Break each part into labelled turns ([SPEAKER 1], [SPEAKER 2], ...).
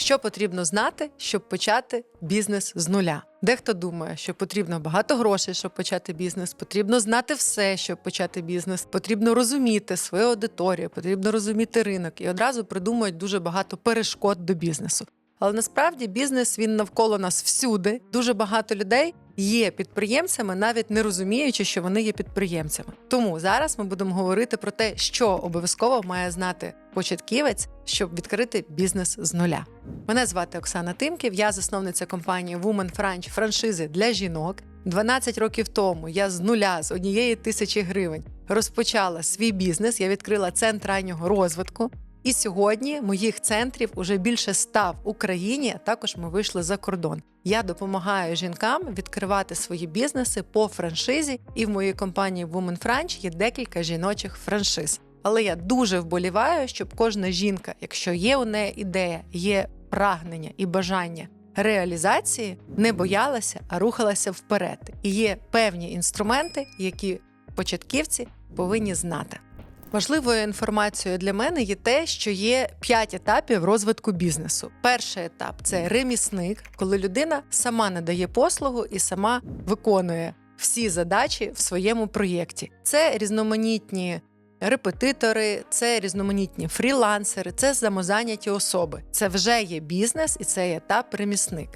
[SPEAKER 1] Що потрібно знати, щоб почати бізнес з нуля? Дехто думає, що потрібно багато грошей, щоб почати бізнес, потрібно знати все, щоб почати бізнес, потрібно розуміти свою аудиторію, потрібно розуміти ринок і одразу придумують дуже багато перешкод до бізнесу. Але насправді бізнес він навколо нас всюди. Дуже багато людей є підприємцями, навіть не розуміючи, що вони є підприємцями. Тому зараз ми будемо говорити про те, що обов'язково має знати початківець, щоб відкрити бізнес з нуля. Мене звати Оксана Тимків, я засновниця компанії Woman French франшизи для жінок. 12 років тому я з нуля з однієї тисячі гривень розпочала свій бізнес. Я відкрила центр раннього розвитку. І сьогодні моїх центрів уже більше ста в Україні. а Також ми вийшли за кордон. Я допомагаю жінкам відкривати свої бізнеси по франшизі. І в моїй компанії Woman French є декілька жіночих франшиз. Але я дуже вболіваю, щоб кожна жінка, якщо є у неї ідея, є прагнення і бажання реалізації, не боялася, а рухалася вперед. І є певні інструменти, які початківці повинні знати. Важливою інформацією для мене є те, що є п'ять етапів розвитку бізнесу. Перший етап це ремісник, коли людина сама надає послугу і сама виконує всі задачі в своєму проєкті. Це різноманітні репетитори, це різноманітні фрілансери, це самозайняті особи. Це вже є бізнес і це є етап ремісник.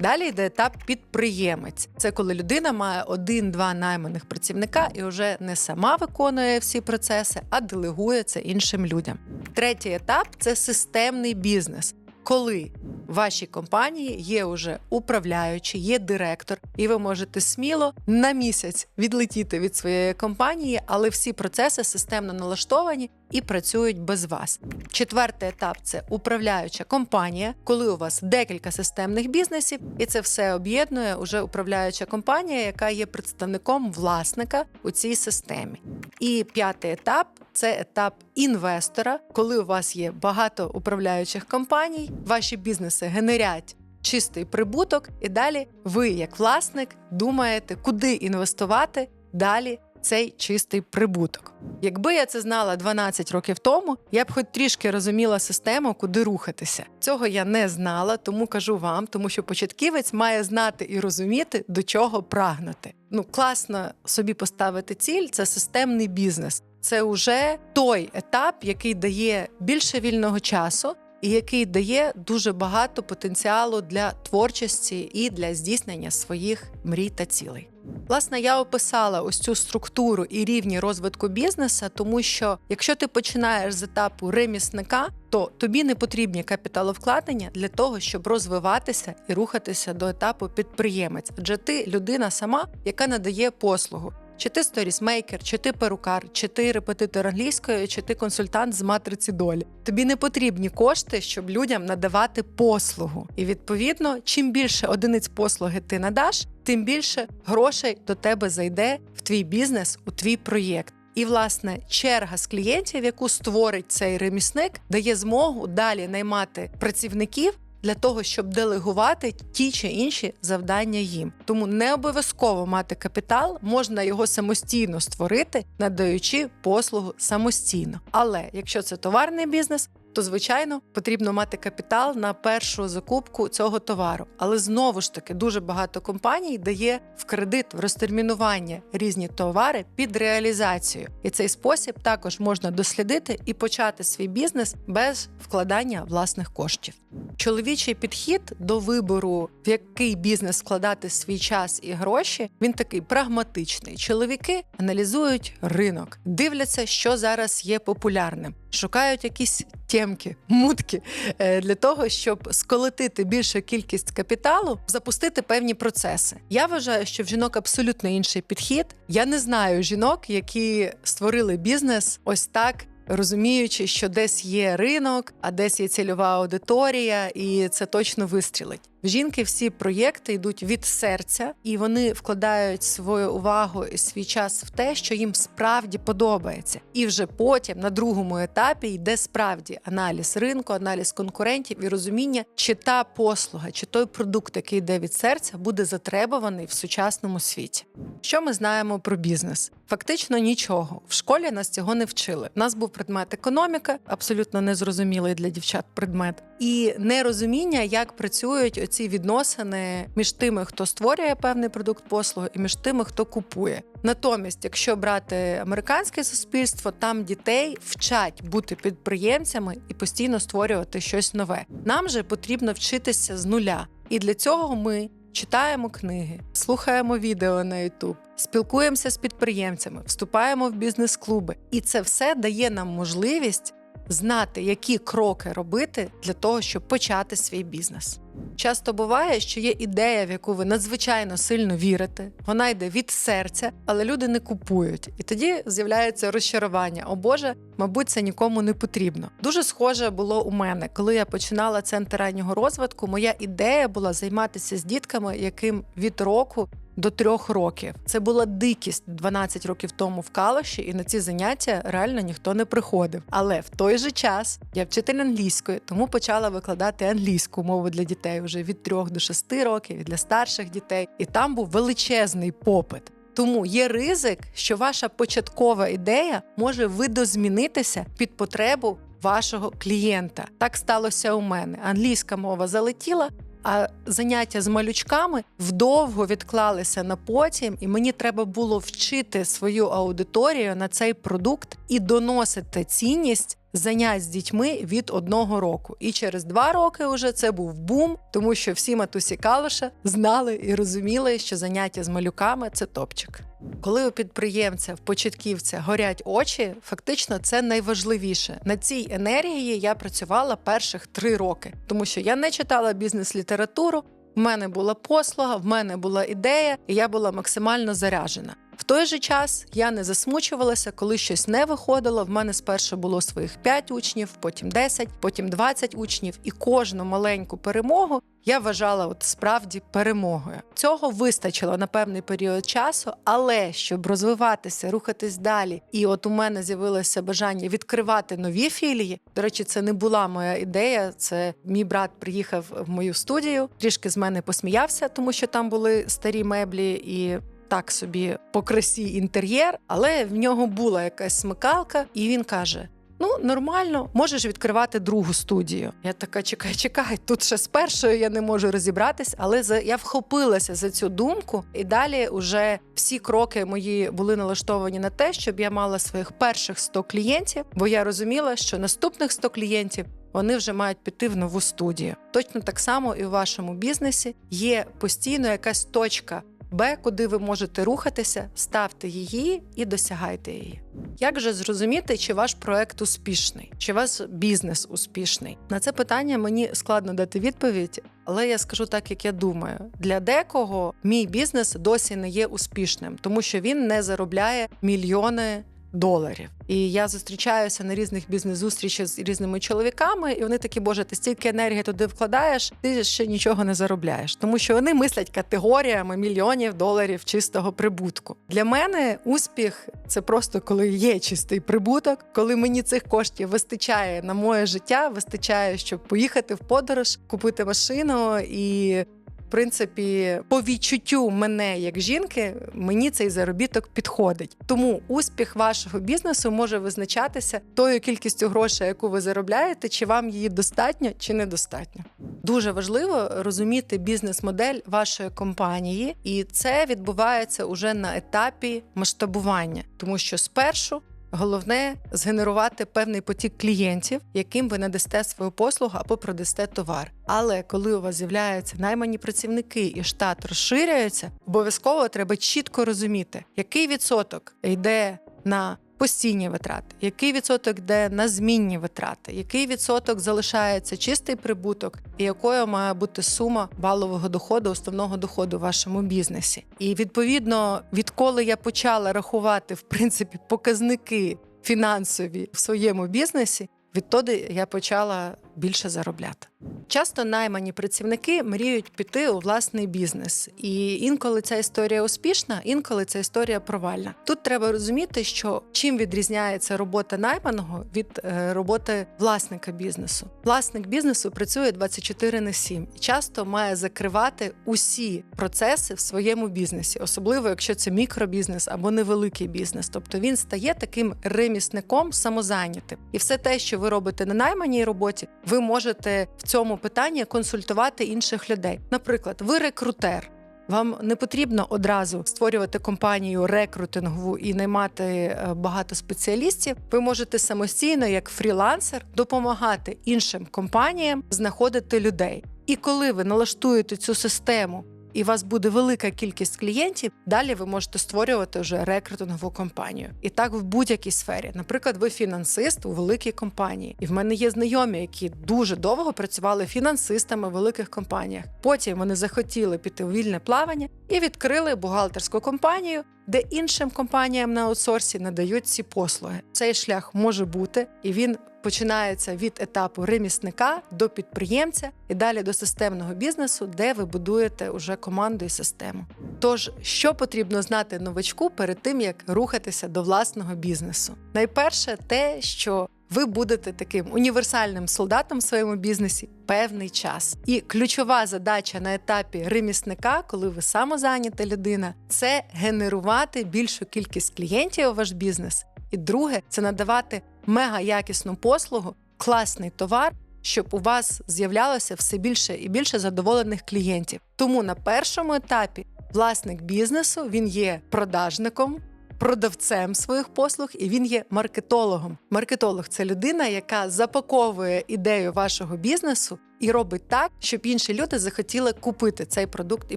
[SPEAKER 1] Далі йде етап підприємець. Це коли людина має один-два найманих працівника і вже не сама виконує всі процеси, а делегує це іншим людям. Третій етап це системний бізнес. Коли в вашій компанії є уже управляючий, є директор, і ви можете сміло на місяць відлетіти від своєї компанії, але всі процеси системно налаштовані і працюють без вас. Четвертий етап це управляюча компанія, коли у вас декілька системних бізнесів, і це все об'єднує уже управляюча компанія, яка є представником власника у цій системі. І п'ятий етап це етап інвестора, коли у вас є багато управляючих компаній, ваші бізнеси генерять чистий прибуток, і далі ви, як власник, думаєте, куди інвестувати далі. Цей чистий прибуток. Якби я це знала 12 років тому, я б хоч трішки розуміла систему, куди рухатися. Цього я не знала, тому кажу вам, тому що початківець має знати і розуміти, до чого прагнути. Ну класно собі поставити ціль це системний бізнес. Це вже той етап, який дає більше вільного часу, і який дає дуже багато потенціалу для творчості і для здійснення своїх мрій та цілей. Власне, я описала ось цю структуру і рівні розвитку бізнесу, тому що якщо ти починаєш з етапу ремісника, то тобі не потрібні капіталовкладення для того, щоб розвиватися і рухатися до етапу підприємець, адже ти людина сама, яка надає послугу. Чи ти сторісмейкер, чи ти перукар, чи ти репетитор англійської, чи ти консультант з матриці долі. Тобі не потрібні кошти, щоб людям надавати послугу. І відповідно, чим більше одиниць послуги ти надаш, тим більше грошей до тебе зайде в твій бізнес, у твій проєкт. І, власне, черга з клієнтів, яку створить цей ремісник, дає змогу далі наймати працівників для того, щоб делегувати ті чи інші завдання їм. Тому не обов'язково мати капітал, можна його самостійно створити, надаючи послугу самостійно. Але якщо це товарний бізнес, то звичайно потрібно мати капітал на першу закупку цього товару. Але знову ж таки дуже багато компаній дає в кредит в розтермінування різні товари під реалізацію, і цей спосіб також можна дослідити і почати свій бізнес без вкладання власних коштів. Чоловічий підхід до вибору, в який бізнес вкладати свій час і гроші, він такий прагматичний. Чоловіки аналізують ринок, дивляться, що зараз є популярним, шукають якісь тємки, мутки е, для того, щоб сколотити більшу кількість капіталу, запустити певні процеси. Я вважаю, що в жінок абсолютно інший підхід. Я не знаю жінок, які створили бізнес ось так. Розуміючи, що десь є ринок, а десь є цільова аудиторія, і це точно вистрілить. В жінки всі проєкти йдуть від серця, і вони вкладають свою увагу і свій час в те, що їм справді подобається. І вже потім на другому етапі йде справді аналіз ринку, аналіз конкурентів і розуміння, чи та послуга, чи той продукт, який йде від серця, буде затребуваний в сучасному світі. Що ми знаємо про бізнес? Фактично нічого. В школі нас цього не вчили. У нас був предмет економіка, абсолютно незрозумілий для дівчат предмет, і нерозуміння, як працюють оці відносини між тими, хто створює певний продукт послуги, і між тими, хто купує. Натомість, якщо брати американське суспільство, там дітей вчать бути підприємцями і постійно створювати щось нове. Нам же потрібно вчитися з нуля, і для цього ми. Читаємо книги, слухаємо відео на YouTube, спілкуємося з підприємцями, вступаємо в бізнес-клуби, і це все дає нам можливість знати, які кроки робити для того, щоб почати свій бізнес. Часто буває, що є ідея, в яку ви надзвичайно сильно вірите, вона йде від серця, але люди не купують. І тоді з'являється розчарування. О Боже, мабуть, це нікому не потрібно. Дуже схоже було у мене, коли я починала центр раннього розвитку. Моя ідея була займатися з дітками, яким від року. До трьох років це була дикість 12 років тому в Калаші, і на ці заняття реально ніхто не приходив. Але в той же час я вчитель англійської, тому почала викладати англійську мову для дітей вже від 3 до 6 років і для старших дітей. І там був величезний попит. Тому є ризик, що ваша початкова ідея може видозмінитися під потребу вашого клієнта. Так сталося у мене. Англійська мова залетіла. А заняття з малючками вдовго відклалися на потім, і мені треба було вчити свою аудиторію на цей продукт і доносити цінність занять з дітьми від одного року. І через два роки вже це був бум, тому що всі матусі Калуша знали і розуміли, що заняття з малюками це топчик. Коли у підприємця в початківця горять очі, фактично це найважливіше. На цій енергії я працювала перших три роки, тому що я не читала бізнес-літературу. В мене була послуга, в мене була ідея, і я була максимально заряжена. Той же час я не засмучувалася, коли щось не виходило. В мене спершу було своїх 5 учнів, потім 10, потім 20 учнів, і кожну маленьку перемогу я вважала от справді перемогою. Цього вистачило на певний період часу, але щоб розвиватися, рухатись далі, і от у мене з'явилося бажання відкривати нові філії. До речі, це не була моя ідея. Це мій брат приїхав в мою студію, трішки з мене посміявся, тому що там були старі меблі і так собі по красі інтер'єр, але в нього була якась смикалка, і він каже: Ну, нормально, можеш відкривати другу студію. Я така, чекай, чекай, тут ще з першою я не можу розібратись, але за я вхопилася за цю думку, і далі вже всі кроки мої були налаштовані на те, щоб я мала своїх перших 100 клієнтів, бо я розуміла, що наступних 100 клієнтів. Вони вже мають піти в нову студію. Точно так само і у вашому бізнесі є постійно якась точка, Б, куди ви можете рухатися, ставте її і досягайте її. Як же зрозуміти, чи ваш проект успішний, чи ваш бізнес успішний? На це питання мені складно дати відповідь, але я скажу так, як я думаю. Для декого мій бізнес досі не є успішним, тому що він не заробляє мільйони доларів. І я зустрічаюся на різних бізнес-зустрічах з різними чоловіками, і вони такі, боже, ти стільки енергії туди вкладаєш, ти ще нічого не заробляєш, тому що вони мислять категоріями мільйонів доларів чистого прибутку. Для мене успіх це просто коли є чистий прибуток, коли мені цих коштів вистачає на моє життя, вистачає, щоб поїхати в подорож, купити машину і принципі, по відчуттю мене як жінки, мені цей заробіток підходить. Тому успіх вашого бізнесу може визначатися тою кількістю грошей, яку ви заробляєте, чи вам її достатньо, чи недостатньо. Дуже важливо розуміти бізнес-модель вашої компанії, і це відбувається уже на етапі масштабування, тому що спершу Головне згенерувати певний потік клієнтів, яким ви надасте свою послугу або продасте товар. Але коли у вас з'являються наймані працівники і штат розширюється, обов'язково треба чітко розуміти, який відсоток йде на постійні витрати, який відсоток йде на змінні витрати, який відсоток залишається чистий прибуток, і якою має бути сума балового доходу, основного доходу в вашому бізнесі. І відповідно, відколи я почала рахувати в принципі показники фінансові в своєму бізнесі, відтоді я почала більше заробляти. Часто наймані працівники мріють піти у власний бізнес, і інколи ця історія успішна, інколи ця історія провальна. Тут треба розуміти, що чим відрізняється робота найманого від е, роботи власника бізнесу. Власник бізнесу працює 24 на 7 і часто має закривати усі процеси в своєму бізнесі, особливо якщо це мікробізнес або невеликий бізнес. Тобто він стає таким ремісником самозайнятим. І все те, що ви робите на найманій роботі, ви можете в цьому питанні консультувати інших людей. Наприклад, ви рекрутер. Вам не потрібно одразу створювати компанію рекрутингову і наймати е, багато спеціалістів. Ви можете самостійно, як фрілансер, допомагати іншим компаніям знаходити людей. І коли ви налаштуєте цю систему і у вас буде велика кількість клієнтів, далі ви можете створювати вже рекрутингову компанію. І так в будь-якій сфері. Наприклад, ви фінансист у великій компанії, і в мене є знайомі, які дуже довго працювали фінансистами в великих компаніях. Потім вони захотіли піти у вільне плавання і відкрили бухгалтерську компанію. Де іншим компаніям на аутсорсі надають ці послуги. Цей шлях може бути, і він починається від етапу ремісника до підприємця і далі до системного бізнесу, де ви будуєте уже команду і систему. Тож, що потрібно знати новачку перед тим, як рухатися до власного бізнесу? Найперше, те, що ви будете таким універсальним солдатом в своєму бізнесі певний час. І ключова задача на етапі ремісника, коли ви самозайнята людина, це генерувати більшу кількість клієнтів у ваш бізнес. І друге, це надавати мега якісну послугу, класний товар, щоб у вас з'являлося все більше і більше задоволених клієнтів. Тому на першому етапі власник бізнесу він є продажником. Продавцем своїх послуг і він є маркетологом. Маркетолог це людина, яка запаковує ідею вашого бізнесу і робить так, щоб інші люди захотіли купити цей продукт і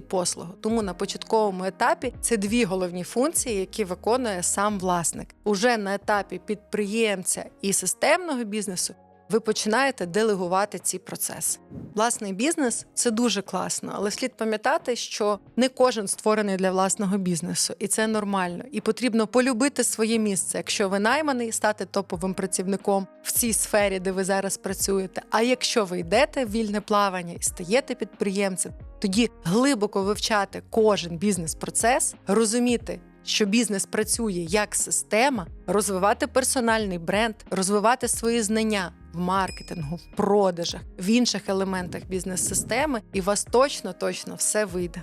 [SPEAKER 1] послугу. Тому на початковому етапі це дві головні функції, які виконує сам власник. Уже на етапі підприємця і системного бізнесу ви починаєте делегувати ці процеси. Власний бізнес це дуже класно, але слід пам'ятати, що не кожен створений для власного бізнесу, і це нормально. І потрібно полюбити своє місце, якщо ви найманий, стати топовим працівником в цій сфері, де ви зараз працюєте. А якщо ви йдете в вільне плавання і стаєте підприємцем, тоді глибоко вивчати кожен бізнес-процес, розуміти що бізнес працює як система, розвивати персональний бренд, розвивати свої знання в маркетингу, в продажах, в інших елементах бізнес-системи, і у вас точно точно все вийде.